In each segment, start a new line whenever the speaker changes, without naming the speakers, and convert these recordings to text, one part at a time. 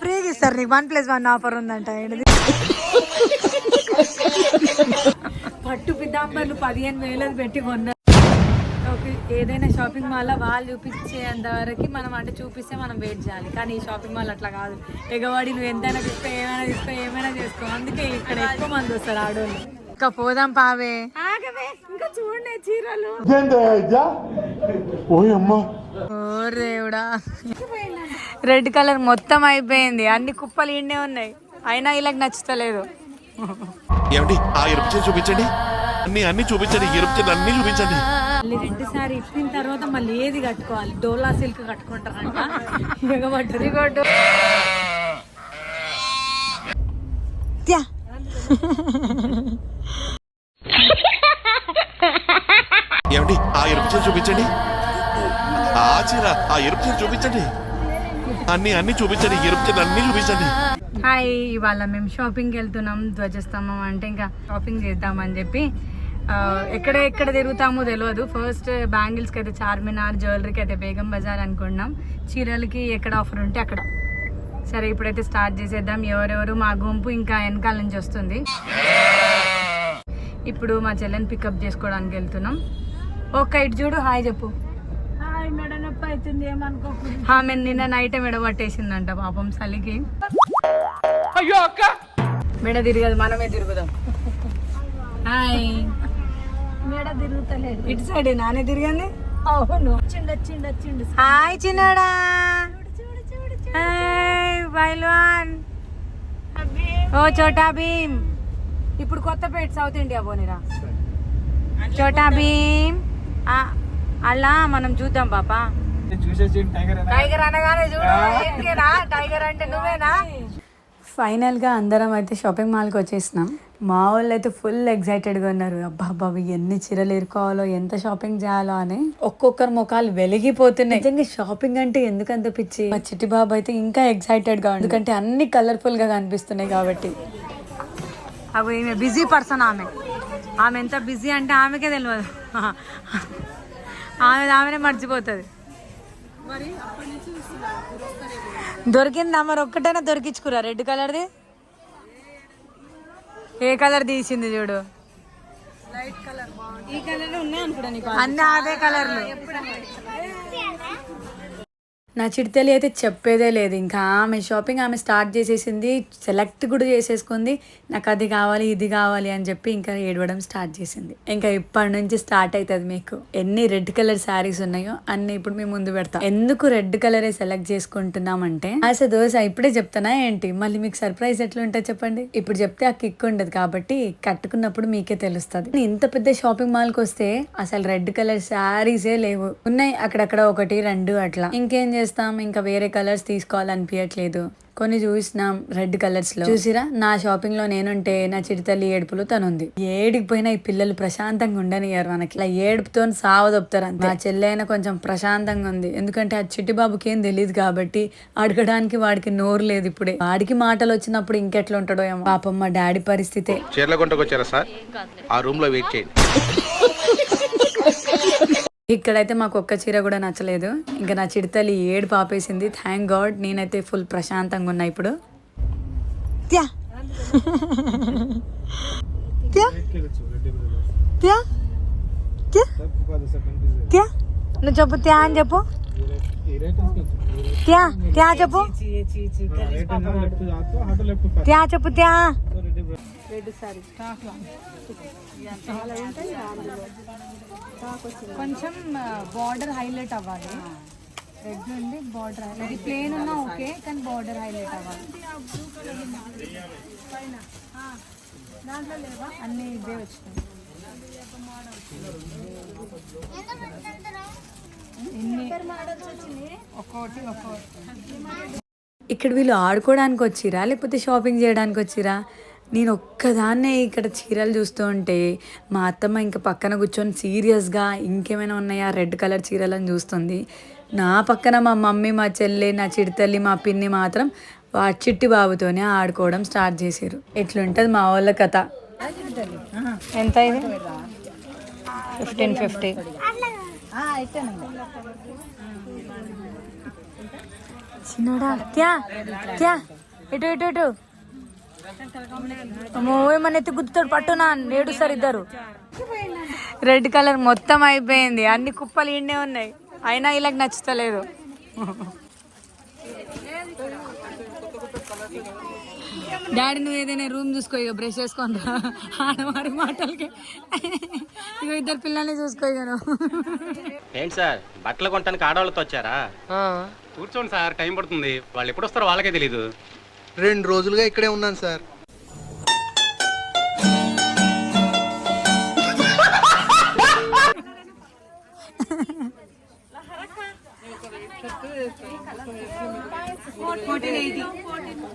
ఫ్రీగా ఇస్తారు నీకు. వన్ ప్లస్ వన్ ఆఫర్ ఉందంట. పట్టు పితాంబర్లు పదిహేను వేలది పెట్టి కొన్నారు. ఏదైనా షాపింగ్ మాల్ వాళ్ళు చూపించేంత వరకు మనం అంటే చూపిస్తే మనం వెయిట్ చేయాలి. కానీ ఈ షాపింగ్ మాల్ అట్లా కాదు. ఎగవాడి నువ్వు ఎంతైనా తీసుకో ఏమైనా తీసుకో ఏమైనా చేసుకో అందుకే ఇక్కడ ఎక్కువ మంది వస్తారు ఆడోళ్ళు. ఇంకా పోదాం పావే. ఆగవే ఇంకా చూడండి చీరలు. ఓ దేవుడా రెడ్ కలర్ మొత్తం అయిపోయింది. అన్ని కుప్పలు ఇండే ఉన్నాయి. అయినా ఇలాగ నచ్చుతలేదు.
ఏమండి ఆ ఎరుపు చూపించండి. అన్ని అన్ని చూపించండి. ఎరుపు అన్ని చూపించండి.
మళ్ళీ రెడ్ సారీ ఇప్పిన తర్వాత మళ్ళీ ఏది కట్టుకోవాలి? డోలా సిల్క్ కట్టుకుంటారంట. ఎగబడ్డది కొట్టు త్యా.
ఏమండి ఆ ఎరుపు చీర చూపించండి. ఆ చీర ఆ ఎరుపు చీర చూపించండి. అన్ని అన్ని చూపించండి ఎరుపు చీర అన్ని చూపించండి.
హాయ్ ఇవాళ మేము షాపింగ్కి వెళ్తున్నాం ధ్వజస్తంభం అంటే ఇంకా షాపింగ్ చేద్దామని చెప్పి. ఎక్కడ ఎక్కడ తిరుగుతామో తెలియదు ఫస్ట్ బ్యాంగిల్స్కి అయితే చార్మినార్ జ్యువెలరీకి అయితే బేగం బజార్ అనుకున్నాం. చీరలకి ఎక్కడ ఆఫర్ ఉంటే అక్కడ. సరే ఇప్పుడైతే స్టార్ట్ చేసేద్దాం. ఎవరెవరు మా గుంపు ఇంకా వెనకాల నుంచి వస్తుంది. ఇప్పుడు మా చెల్లెని పికప్ చేసుకోవడానికి వెళ్తున్నాం. ఓకే ఇటు చూడు హాయ్ చెప్పు.
హాయ్ మెడ నొప్పి అవుతుంది ఏమనుకోకుండా
ఆమె నిన్న నైట్ మెడబట్టేసిందంట పాపం చలికి మెడ తిరగదు మనమే తిరుగుదాం. హాయ్.
మెడ తిరుగుతలేదు.
ఇటు సైడ్ నానే తిరిగింది?
అవును. వచ్చిండు వచ్చిండు వచ్చిండు.
హాయ్ చిన్నడా.
చూడు చూడు చూడు
హాయ్ బైల్వాన్. ఓ చోటా భీమ్. ఇప్పుడు కొత్తపేట సౌత్ ఇండియా పోనిరా. చోటా భీమ్. అలా మనం చూద్దాం పాపా టైగర్ అనగానే చూడు? టైగర్ అంటే నువ్వేనా? ఫైనల్గా అందరం అయితే షాపింగ్ మాల్కి వచ్చేసినాం. మా వాళ్ళు అయితే ఫుల్ ఎగ్జైటెడ్గా ఉన్నారు. అబ్బా బాబు ఎన్ని చీరలు ఎరుకోవాలో ఎంత షాపింగ్ చేయాలో అని. ఒక్కొక్కరు ముఖాలు వెలిగిపోతున్నాయి. నిజంగా షాపింగ్ అంటే ఎందుకంత పిచ్చి? మా చిట్టి బాబు అయితే ఇంకా ఎగ్జైటెడ్గా ఉంది. ఎందుకంటే అన్ని కలర్ఫుల్గా కనిపిస్తున్నాయి కాబట్టి. అవి బిజీ పర్సన్ ఆమె. ఆమె ఎంత బిజీ అంటే ఆమెకే తెలియదు ఆమె ఆమెనే మర్చిపోతుంది. దొరికిందా మరి ఒక్కటైనా దొరికించుకురా. రెడ్ కలర్ది? ఏ కలర్ తీసింది చూడు. అన్ని అదే కలర్లు. నా చిడితల్లి అయితే చెప్పేదే లేదు. ఇంకా ఆమె షాపింగ్ ఆమె స్టార్ట్ చేసేసింది సెలెక్ట్ కూడా చేసేసుకుంది. నాకు అది కావాలి ఇది కావాలి అని చెప్పి ఇంకా ఏడవడం స్టార్ట్ చేసింది. ఇంకా ఇప్పటి నుంచి స్టార్ట్ అవుతుంది మీకు. ఎన్ని రెడ్ కలర్ శారీస్ ఉన్నాయో అన్ని ఇప్పుడు మేము ముందు పెడతాం. ఎందుకు రెడ్ కలరే సెలెక్ట్ చేసుకుంటున్నామంటే ఆశ దోశ ఇప్పుడే చెప్తానా ఏంటి? మళ్ళీ మీకు సర్ప్రైజ్ ఎట్లా ఉంటుంది చెప్పండి. ఇప్పుడు చెప్తే ఆ కిక్ ఉండదు కాబట్టి కట్టుకున్నప్పుడు మీకే తెలుస్తుంది. ఇంత పెద్ద షాపింగ్ మాల్కి వస్తే అసలు రెడ్ కలర్ శారీసే లేవు. ఉన్నాయి అక్కడక్కడ ఒకటి రెండు అట్లా. ఇంకేం చేస్తాం? ఇంకా వేరే కలర్స్ తీసుకోవాలనిపించట్లేదు కొన్ని చూసినాం రెడ్ కలర్స్లో. చూసిరా? నా షాపింగ్లో నేనుంటే నా చిరుతల్లి ఏడుపులు తనుంది. ఏడికి పోయినా ఈ పిల్లలు ప్రశాంతంగా ఉండనియారు మనకి. ఇలా ఏడుపుతో సావదొప్తారు అంతే. మా చెల్లైన కొంచెం ప్రశాంతంగా ఉంది. ఎందుకంటే ఆ చిట్టి బాబుకి ఏం తెలియదు కాబట్టి అడగడానికి వాడికి నోరు లేదు ఇప్పుడే. వాడికి మాటలు వచ్చినప్పుడు ఇంకెట్లా ఉంటాడో ఏమో. పాపం మా డాడీ పరిస్థితే.
చీరలగుంటకు సార్? ఆ రూమ్లో వెయిట్ చేయండి.
ఇక్కడైతే మాకు ఒక్క చీర కూడా నచ్చలేదు ఇంకా నా చిడతలి ఏడు పాపేసింది థ్యాంక్ గాడ్ నేనైతే ఫుల్ ప్రశాంతంగా ఉన్నా ఇప్పుడు త్యా త్యా త్యా త్యా త్యా నువ్వు చెప్పు త్యా అని చెప్పు త్యా త్యా చెప్పు త్యా చెప్పు త్యా రెడ్ సారీ. కొంచెం బార్డర్ హైలైట్ అవ్వాలి. రెడ్ నుండి బార్డర్ హైలైట్. ప్లేన్ ఉన్నా ఓకే కానీ బార్డర్ హైలైట్ అవ్వాలి. అన్ని ఇవే వచ్చినాయి. ఎన్ని? ఒక్కొక్కటి ఒక్కొక్కటి ఇక్కడ వీళ్ళు ఆడుకోవడానికి వచ్చిరా? లేకపోతే షాపింగ్ చేయడానికి వచ్చిరా? నేను ఒక్కదాన్నే ఇక్కడ చీరలు చూస్తూ ఉంటే మా అత్తమ్మ ఇంకా పక్కన కూర్చొని సీరియస్గా ఇంకేమైనా ఉన్నాయా రెడ్ కలర్ చీరలను చూస్తుంది. నా పక్కన మా మమ్మీ మా చెల్లి నా చిడితల్లి మా పిన్ని మాత్రం వా చిట్టి బాబుతోనే ఆడుకోవడం స్టార్ట్ చేసారు ఎట్లుంటుంది మా వాళ్ళ కథ. ఎంత ఇది? Fifteen fifty. చిన్నడా క్యా? క్యా? ఇటు ఇటు ఇటు. ఏమన్నా ఎత్తి గుర్తుతాడు పట్టునా నేడు సార్ ఇద్దరు. రెడ్ కలర్ మొత్తం అయిపోయింది. అన్ని కుప్పలు ఈడనే ఉన్నాయి. అయినా వీళ్ళకి నచ్చుతలేదు. డాడీ నువ్వు ఏదైనా రూమ్ చూసుకో ఇక బ్రష్ చేసుకుంటా. ఆడవారి మాటలకి. ఇక ఇద్దరు పిల్లల్ని చూసుకో ఇక
ఏంటి సార్? బట్టలు కొనడానికి ఆడవాళ్ళతో వచ్చారా?
కూర్చోండి సార్ టైం పడుతుంది. వాళ్ళు ఎప్పుడు వస్తారో వాళ్ళకే తెలీదు.
రెండు రోజులుగా ఇక్కడే ఉన్నాను సార్.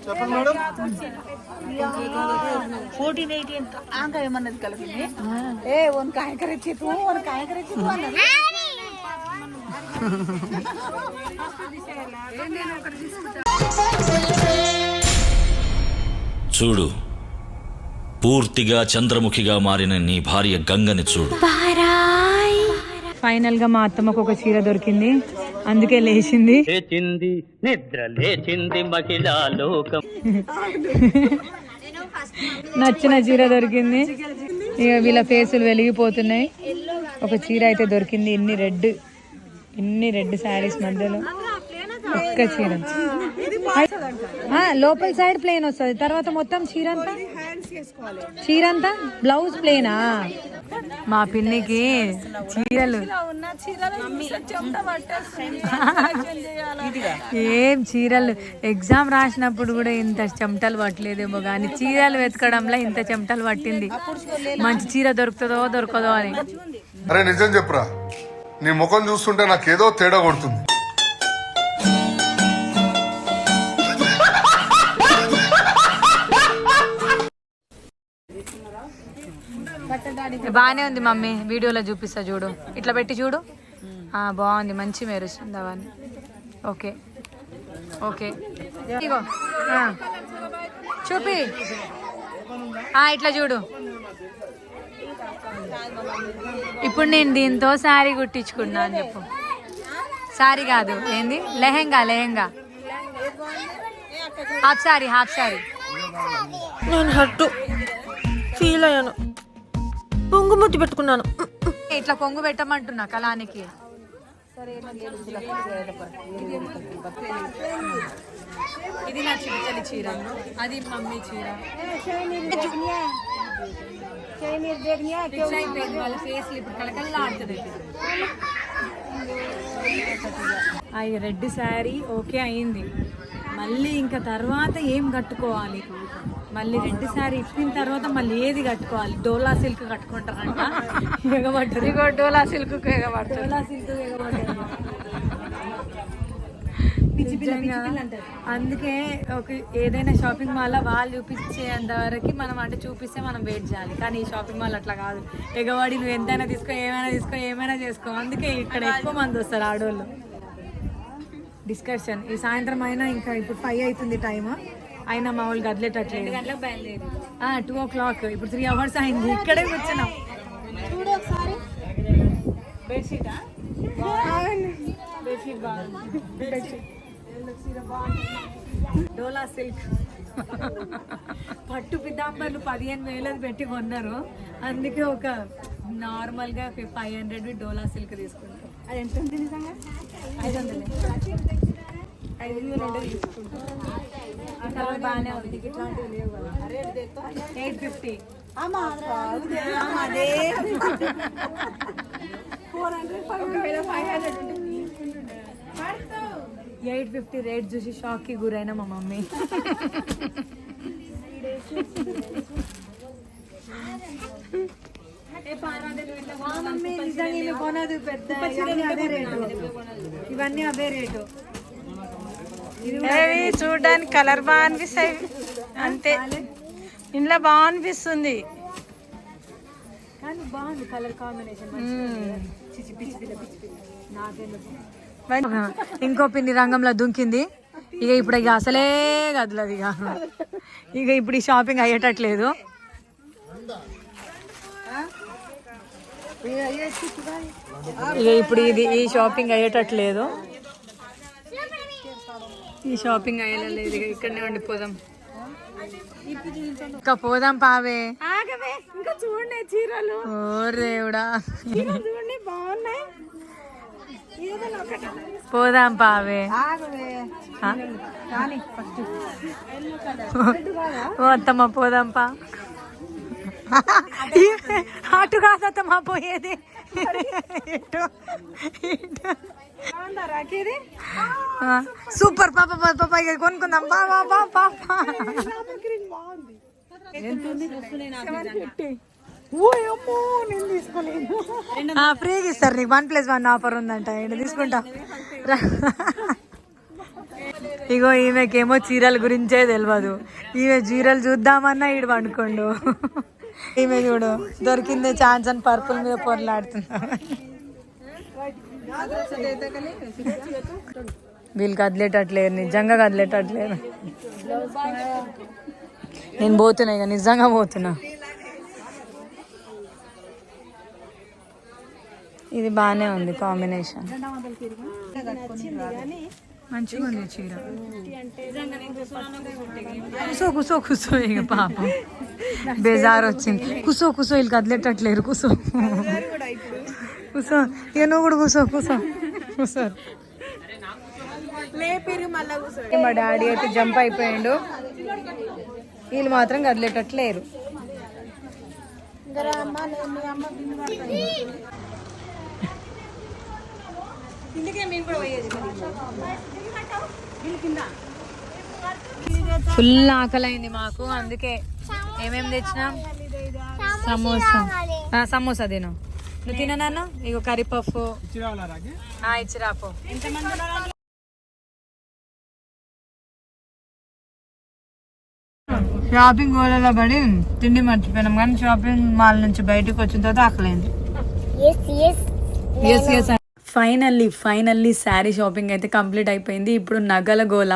చెప్పండి మేడం. ఫోర్టీన్ ఆంకాయ కలిపింది? ఏ వన్ కాయకర వన్
చూడు. పూర్తిగా చంద్రముఖిగా మారిన నీ భార్య గంగని చూడు.
ఫైనల్గా మా అత్తమ్మకు ఒక చీర దొరికింది. అందుకే లేచింది.
లేచింది నిద్ర లేచింది మహిళా లోకం.
నచ్చిన చీర దొరికింది. ఇక వీళ్ళ ఫేసులు వెలిగిపోతున్నాయి. ఒక చీర అయితే దొరికింది ఇన్ని రెడ్ ఇన్ని రెడ్ శారీస్ మధ్యలో. ఒక్క చీర. లోపల సైడ్ ప్లేన్ వస్తుంది. తర్వాత మొత్తం చీర అంతా చీర అంతా బ్లౌజ్ ప్లేనా మా పిన్నికి చీరలు. ఏం చీరలు? ఎగ్జామ్ రాసినప్పుడు కూడా ఇంత చెమటలు పట్టలేదేమో కానీ చీరలు వెతకడంలో ఇంత చెమటలు పట్టింది. మంచి చీర దొరుకుతుందో దొరకదో అని.
అరే నిజం చెప్పురా. నీ ముఖం చూస్తుంటే నాకేదో తేడా కొడుతుంది.
బాగానే ఉంది మమ్మీ వీడియోలో చూపిస్తా చూడు. ఇట్లా పెట్టి చూడు. బాగుంది మంచి మెరుస్తుంది అవన్నీ. ఓకే. ఓకే. ఇగో చూపి. ఇట్లా చూడు. ఇప్పుడు నేను దీంతో శారీ కుట్టించుకున్నా అని చెప్పు. శారీ కాదు ఏంది? Lehenga lehenga. Half sari half sari.
నేను హట్టు. ఫీల్ అయ్యాను. పొంగు పొంగుముద్దు పెట్టుకున్నాను.
ఇట్లా పొంగు పెట్టమంటున్నా కళానికి. ఇది నా చిన్న చీర అది మమ్మీ చీర. ఫిక్స్ వాళ్ళ ఫేస్ ఇప్పుడు కలకల్లాడుతుంది అవి రెడ్ శారీ ఓకే అయింది. మళ్ళీ ఇంకా తర్వాత ఏం కట్టుకోవాలి? మళ్ళీ రెడ్ శారీ ఇప్పిన తర్వాత మళ్ళీ ఏది కట్టుకోవాలి? డోలా సిల్క్ కట్టుకుంటారంట. ఎగబడ్డది ఇగో డోలా సిల్క్ డోలా సిల్క్. అందుకే ఒక ఏదైనా షాపింగ్ మాల్ వాళ్ళు చూపించేంత వరకు మనం అంటే చూపిస్తే మనం వెయిట్ చేయాలి. కానీ ఈ షాపింగ్ మాల్ అట్లా కాదు. ఎగవాడి నువ్వు ఎంతైనా తీసుకో ఏమైనా తీసుకో ఏమైనా చేసుకో. అందుకే ఇక్కడ ఎక్కువ మంది వస్తారు ఆడోళ్ళు. డిస్కషన్. ఈ సాయంత్రం అయినా ఇంకా ఇప్పుడు ఫైవ్ అవుతుంది టైం అయినా మా వాళ్ళు కదిలేటట్లేదు టూ ఓ క్లాక్ ఇప్పుడు త్రీ అవర్స్ అయింది. ఇక్కడే కూర్చున్నాం.
చూడు ఒకసారి.
బెడ్షీటా బెడ్షీట్ బాగుంది. Bedsheet Dola silk. పట్టు పితాంబర్లు పదిహేను వేలది పెట్టి కొన్నారు. అందుకే ఒక నార్మల్గా ఫైవ్ హండ్రెడ్ డోలా సిల్క్ తీసుకుంటాం
అది ఎంత ఉంది నిజంగా?
ఐదు వందలు. ఐదు వేలు ఉంటే తీసుకుంటాం ఆ కలర్ బాగానే ఉంది ఇట్లాంటివి లేవు కదా ఎయిట్ ఫిఫ్టీ
ఆమా అదే four hundred five hundred
eight fifty rate చూసి షాక్కి గురైన మా మమ్మీ కొనదు పెద్ద ఇవన్నీ అదే రేటు. రేటు
చూడడానికి కలర్ బాగా అనిపిస్తాయి. అంతే. ఇంట్లో బాగా అనిపిస్తుంది.
ఇంకో పిన్ని రంగంలో దుంకింది. ఇక ఇప్పుడు ఇక అసలే కదలదు ఇక. ఇక ఇప్పుడు ఈ షాపింగ్ అయ్యేటట్లేదు. ఇక ఇప్పుడు ఇది ఈ షాపింగ్ అయ్యేటట్లేదు. ఈ షాపింగ్ అయ్యలేదు ఇక్కడనే ఉండిపోదాం. ఇంకా పోదాం పావే.
ఆగవే ఇంకా చూడండి చీరలు.
ఓ దేవుడా
చూడండి బాగున్నాయి.
పోదాం పావే. అత్తమ్మ పోదాం పా. అటు కాదు అత్తమ్మ పోయేది. ఇటు ఇటు. సూపర్. పాప పాప ఇక కొనుక్కుందాం.
తీసుకోలేను
ఆ, ఫ్రీగా ఇస్తారు నీకు. వన్ ప్లస్ వన్ ఆఫర్ ఉందంట. ఇక్కడ తీసుకుంటా. ఇగో ఈమెకేమో చీరల గురించే తెలియదు ఈమె చీరలు చూద్దామన్నా ఈడు పండుకోండు. ఈమె చూడు దొరికిందే ఛాన్స్ అని పర్పుల్ మీద పొరలాడుతున్నా వీళ్ళు కదిలేటట్లేరు నిజంగా కదిలేటట్లేరు నేను పోతున్నా ఇక నిజంగా పోతున్నా. ఇది బాగానే ఉంది కాంబినేషన్. మంచిగా ఉంది చీర. కుసో కుసో కుసో ఇక పాపం. బేజార్ వచ్చింది కుసో కుసో వీళ్ళు కదిలేటట్లేరు కుసో. కుసో ఇక నువ్వు కూడా కూసో కూసో కూసో. మా డాడీ అయితే జంప్ అయిపోయిండు. వీళ్ళు మాత్రం కదిలేటట్లేరు. ఫుల్ ఆకలి అయింది మాకు అందుకే. ఏమేమి తెచ్చినాం? సమోసా. సమోసా తిను నువ్వు తిననాను ఇగో కర్రీ పఫ్. ఇచ్చి రాపో షాపింగ్ గోళలో పడి తిండి మర్చిపోయినాం కానీ షాపింగ్ మాల్ నుంచి బయటకు వచ్చిన తర్వాత ఆకలైంది. ఫైనల్లీ ఫైనల్లీ శారీ షాపింగ్ అయితే కంప్లీట్ అయిపోయింది. ఇప్పుడు నగల గోల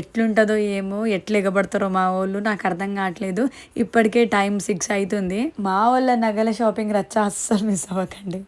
ఎట్లుంటుందో ఏమో ఎట్లా ఎగబడతారో మా వాళ్ళు నాకు అర్థం కావట్లేదు. ఇప్పటికే టైం సిక్స్ అవుతుంది. మా వాళ్ళ నగల షాపింగ్ రచ్చ అస్సలు మిస్ అవ్వకండి.